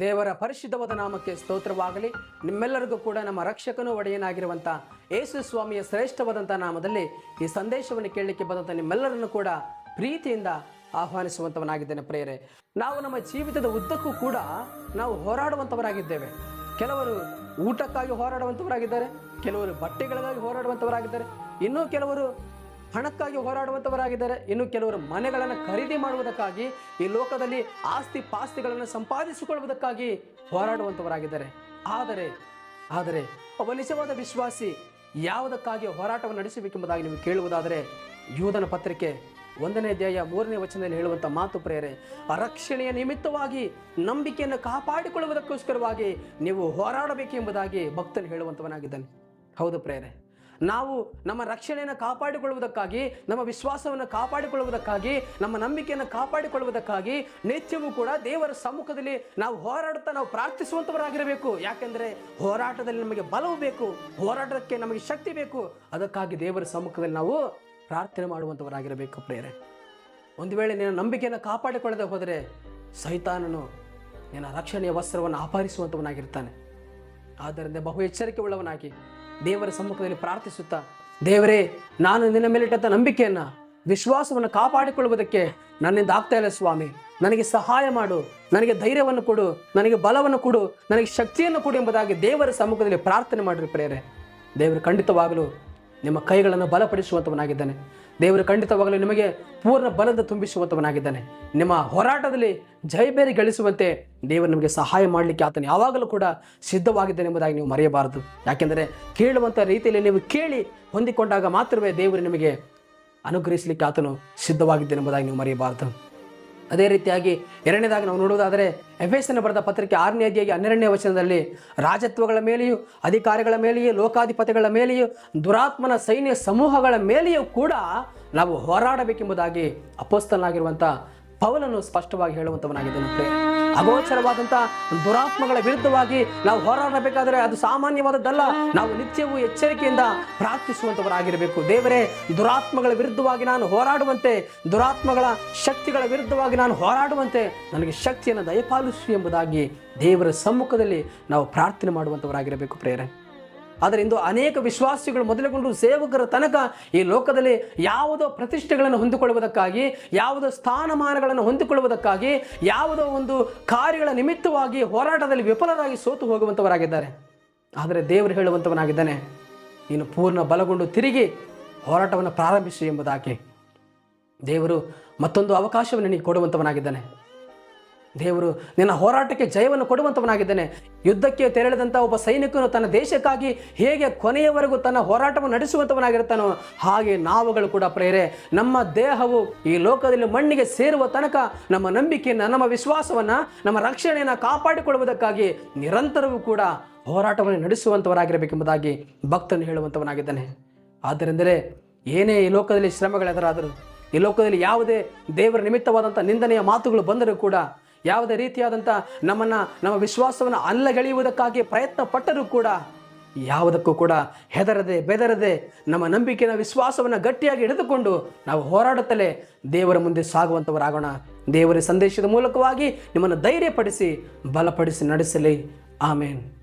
ದೇವರ ಪರಿಶುದ್ಧವಾದ ನಾಮಕ್ಕೆ ಸ್ತೋತ್ರವಾಗಲಿ. ನಿಮ್ಮೆಲ್ಲರಿಗೂ ಕೂಡ ನಮ್ಮ ರಕ್ಷಕನೂ ಒಡೆಯನಾಗಿರುವಂಥ ಯೇಸು ಸ್ವಾಮಿಯ ಶ್ರೇಷ್ಠವಾದಂಥ ನಾಮದಲ್ಲಿ ಈ ಸಂದೇಶವನ್ನು ಕೇಳಲಿಕ್ಕೆ ಬಂದಂಥ ನಿಮ್ಮೆಲ್ಲರನ್ನು ಕೂಡ ಪ್ರೀತಿಯಿಂದ ಆಹ್ವಾನಿಸುವಂಥವನಾಗಿದ್ದೇನೆ ಪ್ರೇರೆ ನಾವು ನಮ್ಮ ಜೀವಿತದ ಉದ್ದಕ್ಕೂ ಕೂಡ ನಾವು ಹೋರಾಡುವಂಥವರಾಗಿದ್ದೇವೆ ಕೆಲವರು ಊಟಕ್ಕಾಗಿ ಹೋರಾಡುವಂಥವರಾಗಿದ್ದಾರೆ ಕೆಲವರು ಬಟ್ಟೆಗಳಿಗಾಗಿ ಹೋರಾಡುವಂಥವರಾಗಿದ್ದಾರೆ ಇನ್ನೂ ಕೆಲವರು ಹಣಕ್ಕಾಗಿ ಹೋರಾಡುವಂಥವರಾಗಿದ್ದಾರೆ ಇನ್ನು ಕೆಲವರು ಮನೆಗಳನ್ನು ಖರೀದಿ ಮಾಡುವುದಕ್ಕಾಗಿ, ಈ ಲೋಕದಲ್ಲಿ ಆಸ್ತಿ ಪಾಸ್ತಿಗಳನ್ನು ಸಂಪಾದಿಸಿಕೊಳ್ಳುವುದಕ್ಕಾಗಿ ಹೋರಾಡುವಂಥವರಾಗಿದ್ದಾರೆ ಆದರೆ ಆದರೆ, ಒಬ್ಬ ನಿಜವಾದ ವಿಶ್ವಾಸಿ ಯಾವುದಕ್ಕಾಗಿ ಹೋರಾಟವನ್ನು ನಡೆಸಬೇಕೆಂಬುದಾಗಿ ನೀವು ಕೇಳುವುದಾದರೆ ಯೋಧನ ಪತ್ರಿಕೆ ಒಂದನೇ ಅಧ್ಯಾಯ ಮೂರನೇ ವಚನದಲ್ಲಿ ಹೇಳುವಂಥ ಮಾತು ಪ್ರೇರೆ, ರಕ್ಷಣೆಯ ನಿಮಿತ್ತವಾಗಿ ನಂಬಿಕೆಯನ್ನು ಕಾಪಾಡಿಕೊಳ್ಳುವುದಕ್ಕೋಸ್ಕರವಾಗಿ ನೀವು ಹೋರಾಡಬೇಕೆಂಬುದಾಗಿ ಭಕ್ತನು ಹೇಳುವಂಥವನಾಗಿದ್ದಾನೆ ಹೌದು ಪ್ರೇರೆ. ನಾವು ನಮ್ಮ ರಕ್ಷಣೆಯನ್ನು ಕಾಪಾಡಿಕೊಳ್ಳುವುದಕ್ಕಾಗಿ, ನಮ್ಮ ವಿಶ್ವಾಸವನ್ನು ಕಾಪಾಡಿಕೊಳ್ಳುವುದಕ್ಕಾಗಿ, ನಮ್ಮ ನಂಬಿಕೆಯನ್ನು ಕಾಪಾಡಿಕೊಳ್ಳುವುದಕ್ಕಾಗಿ ನಿತ್ಯವೂ ಕೂಡ ದೇವರ ಸಮ್ಮುಖದಲ್ಲಿ ನಾವು ಹೋರಾಡುತ್ತಾ ನಾವು ಪ್ರಾರ್ಥಿಸುವಂಥವರಾಗಿರಬೇಕು. ಯಾಕೆಂದರೆ ಹೋರಾಟದಲ್ಲಿ ನಮಗೆ ಬಲವು ಬೇಕು, ಹೋರಾಟಕ್ಕೆ ನಮಗೆ ಶಕ್ತಿ ಬೇಕು. ಅದಕ್ಕಾಗಿ ದೇವರ ಸಮ್ಮುಖದಲ್ಲಿ ನಾವು ಪ್ರಾರ್ಥನೆ ಮಾಡುವಂಥವರಾಗಿರಬೇಕು ಪ್ರೇರೆ ಒಂದು ವೇಳೆ ನಿನ್ನ ನಂಬಿಕೆಯನ್ನು ಕಾಪಾಡಿಕೊಳ್ಳದೆ ಹೋದರೆ ಸೈತಾನನು ನಿನ್ನ ರಕ್ಷಣೆಯ ವಸ್ತ್ರವನ್ನು ಅಪಹರಿಸುವಂಥವನಾಗಿರ್ತಾನೆ ಆದ್ದರಿಂದ ಬಹು ಎಚ್ಚರಿಕೆ ಉಳ್ಳವನಾಗಿ ದೇವರ ಸಮ್ಮುಖದಲ್ಲಿ ಪ್ರಾರ್ಥಿಸುತ್ತಾ, ದೇವರೇ, ನಾನು ನಿನ್ನ ಮೇಲಿಟ್ಟಂಥ ನಂಬಿಕೆಯನ್ನು, ವಿಶ್ವಾಸವನ್ನು ಕಾಪಾಡಿಕೊಳ್ಳುವುದಕ್ಕೆ ನನ್ನಿಂದ ಆಗ್ತಾ ಇಲ್ಲ ಸ್ವಾಮಿ. ನನಗೆ ಸಹಾಯ ಮಾಡು, ನನಗೆ ಧೈರ್ಯವನ್ನು ಕೊಡು, ನನಗೆ ಬಲವನ್ನು ಕೊಡು, ನನಗೆ ಶಕ್ತಿಯನ್ನು ಕೊಡು ಎಂಬುದಾಗಿ ದೇವರ ಸಮ್ಮುಖದಲ್ಲಿ ಪ್ರಾರ್ಥನೆ ಮಾಡಿರಿ ಪ್ರೇರೆ ದೇವರು ಖಂಡಿತವಾಗಲು ನಿಮ್ಮ ಕೈಗಳನ್ನು ಬಲಪಡಿಸುವಂಥವನಾಗಿದ್ದಾನೆ ದೇವರು ಖಂಡಿತವಾಗಲೂ ನಿಮಗೆ ಪೂರ್ಣ ಬಲದ ತುಂಬಿಸುವಂಥವನಾಗಿದ್ದಾನೆ ನಿಮ್ಮ ಹೋರಾಟದಲ್ಲಿ ಜಯಬೇರಿ ಗಳಿಸುವಂತೆ ದೇವರು ನಿಮಗೆ ಸಹಾಯ ಮಾಡಲಿಕ್ಕೆ ಆತನು ಯಾವಾಗಲೂ ಕೂಡ ಸಿದ್ಧವಾಗಿದ್ದಾನೆ ಎಂಬುದಾಗಿ ನೀವು ಮರೆಯಬಾರದು. ಯಾಕೆಂದರೆ ಕೇಳುವಂಥ ರೀತಿಯಲ್ಲಿ ನೀವು ಕೇಳಿ ಹೊಂದಿಕೊಂಡಾಗ ಮಾತ್ರವೇ ದೇವರು ನಿಮಗೆ ಅನುಗ್ರಹಿಸಲಿಕ್ಕೆ ಆತನು ಸಿದ್ಧವಾಗಿದ್ದಾನೆ ಎಂಬುದಾಗಿ ನೀವು ಮರೆಯಬಾರದು. ಅದೇ ರೀತಿಯಾಗಿ ಎರಡನೇದಾಗಿ ನಾವು ನೋಡುವುದಾದರೆ ಎಫೆಸನ ಬರೆದ ಪತ್ರಿಕೆ ಆರನೇ ಅಧ್ಯಾಯ ಹನ್ನೆರಡನೇ ವಚನದಲ್ಲಿ, ರಾಜತ್ವಗಳ ಮೇಲೆಯೂ, ಅಧಿಕಾರಿಗಳ ಮೇಲೆಯೂ, ಲೋಕಾಧಿಪತಿಗಳ ಮೇಲೆಯೂ, ದುರಾತ್ಮನ ಸೈನ್ಯ ಸಮೂಹಗಳ ಮೇಲೆಯೂ ಕೂಡ ನಾವು ಹೋರಾಡಬೇಕೆಂಬುದಾಗಿ ಅಪೋಸ್ತನಾಗಿರುವಂಥ ಪೌಲನು ಸ್ಪಷ್ಟವಾಗಿ ಹೇಳುವಂಥವನಾಗಿದ್ದಾನೆ ಪ್ರಿಯ. ಅಗೋಚರವಾದಂಥ ದುರಾತ್ಮಗಳ ವಿರುದ್ಧವಾಗಿ ನಾವು ಹೋರಾಡಬೇಕಾದರೆ ಅದು ಸಾಮಾನ್ಯವಾದದ್ದಲ್ಲ. ನಾವು ನಿತ್ಯವೂ ಎಚ್ಚರಿಕೆಯಿಂದ ಪ್ರಾರ್ಥಿಸುವಂಥವರಾಗಿರಬೇಕು. ದೇವರೇ, ದುರಾತ್ಮಗಳ ವಿರುದ್ಧವಾಗಿ ನಾನು ಹೋರಾಡುವಂತೆ, ದುರಾತ್ಮಗಳ ಶಕ್ತಿಗಳ ವಿರುದ್ಧವಾಗಿ ನಾನು ಹೋರಾಡುವಂತೆ ನನಗೆ ಶಕ್ತಿಯನ್ನು ದಯಪಾಲಿಸು ಎಂಬುದಾಗಿ ದೇವರ ಸಮ್ಮುಖದಲ್ಲಿ ನಾವು ಪ್ರಾರ್ಥನೆ ಮಾಡುವಂಥವರಾಗಿರಬೇಕು ಪ್ರೇರೆ ಆದರೆ ಇಂದು ಅನೇಕ ವಿಶ್ವಾಸಿಗಳು ಮೊದಲುಗೊಂಡು ಸೇವಕರ ತನಕ ಈ ಲೋಕದಲ್ಲಿ ಯಾವುದೋ ಪ್ರತಿಷ್ಠೆಗಳನ್ನು ಹೊಂದಿಕೊಳ್ಳುವುದಕ್ಕಾಗಿ, ಯಾವುದೋ ಸ್ಥಾನಮಾನಗಳನ್ನು ಹೊಂದಿಕೊಳ್ಳುವುದಕ್ಕಾಗಿ, ಯಾವುದೋ ಒಂದು ಕಾರ್ಯಗಳ ನಿಮಿತ್ತವಾಗಿ ಹೋರಾಟದಲ್ಲಿ ವಿಫಲರಾಗಿ ಸೋತು ಹೋಗುವಂಥವರಾಗಿದ್ದಾರೆ ಆದರೆ ದೇವರು ಹೇಳುವಂಥವನಾಗಿದ್ದಾನೆ ನೀನು ಪೂರ್ಣ ಬಲಗೊಂಡು ತಿರುಗಿ ಹೋರಾಟವನ್ನು ಪ್ರಾರಂಭಿಸಿ ಎಂಬುದಾಗಿ. ದೇವರು ಮತ್ತೊಂದು ಅವಕಾಶವನ್ನು ನಿನಗೆ ಕೊಡುವಂಥವನಾಗಿದ್ದಾನೆ ದೇವರು ನಿನ್ನ ಹೋರಾಟಕ್ಕೆ ಜಯವನ್ನು ಕೊಡುವಂಥವನಾಗಿದ್ದಾನೆ. ಯುದ್ಧಕ್ಕೆ ತೆರಳಿದಂಥ ಒಬ್ಬ ಸೈನಿಕನು ತನ್ನ ದೇಶಕ್ಕಾಗಿ ಹೇಗೆ ಕೊನೆಯವರೆಗೂ ತನ್ನ ಹೋರಾಟವನ್ನು ನಡೆಸುವಂಥವನಾಗಿರ್ತಾನೋ ಹಾಗೆ ನಾವುಗಳು ಕೂಡ ಪ್ರೇರೆ ನಮ್ಮ ದೇಹವು ಈ ಲೋಕದಲ್ಲಿ ಮಣ್ಣಿಗೆ ಸೇರುವ ತನಕ ನಮ್ಮ ನಂಬಿಕೆಯನ್ನು, ನಮ್ಮ ವಿಶ್ವಾಸವನ್ನು, ನಮ್ಮ ರಕ್ಷಣೆಯನ್ನು ಕಾಪಾಡಿಕೊಳ್ಳುವುದಕ್ಕಾಗಿ ನಿರಂತರವೂ ಕೂಡ ಹೋರಾಟವನ್ನು ನಡೆಸುವಂಥವರಾಗಿರಬೇಕೆಂಬುದಾಗಿ ಭಕ್ತನು ಹೇಳುವಂಥವನಾಗಿದ್ದಾನೆ. ಆದ್ದರಿಂದಲೇ ಏನೇ ಈ ಲೋಕದಲ್ಲಿ ಶ್ರಮಗಳೆದರಾದರೂ, ಈ ಲೋಕದಲ್ಲಿ ಯಾವುದೇ ದೇವರ ನಿಮಿತ್ತವಾದಂಥ ನಿಂದನೆಯ ಮಾತುಗಳು ಬಂದರೂ ಕೂಡ ಯಾವುದೇ ರೀತಿಯಾದಂಥ ನಮ್ಮನ್ನು, ನಮ್ಮ ವಿಶ್ವಾಸವನ್ನು ಅಲ್ಲಗೆಳೆಯುವುದಕ್ಕಾಗಿ ಪ್ರಯತ್ನ ಪಟ್ಟರೂ ಕೂಡ ಯಾವುದಕ್ಕೂ ಕೂಡ ಹೆದರದೆ ಬೆದರದೆ ನಮ್ಮ ನಂಬಿಕೆಯ ವಿಶ್ವಾಸವನ್ನು ಗಟ್ಟಿಯಾಗಿ ಹಿಡಿದುಕೊಂಡು ನಾವು ಹೋರಾಡುತ್ತಲೇ ದೇವರ ಮುಂದೆ ಸಾಗುವಂಥವರಾಗೋಣ ದೇವರ ಸಂದೇಶದ ಮೂಲಕವಾಗಿ ನಿಮ್ಮನ್ನು ಧೈರ್ಯಪಡಿಸಿ, ಬಲಪಡಿಸಿ ನಡೆಸಲಿ. ಆಮೇನ್.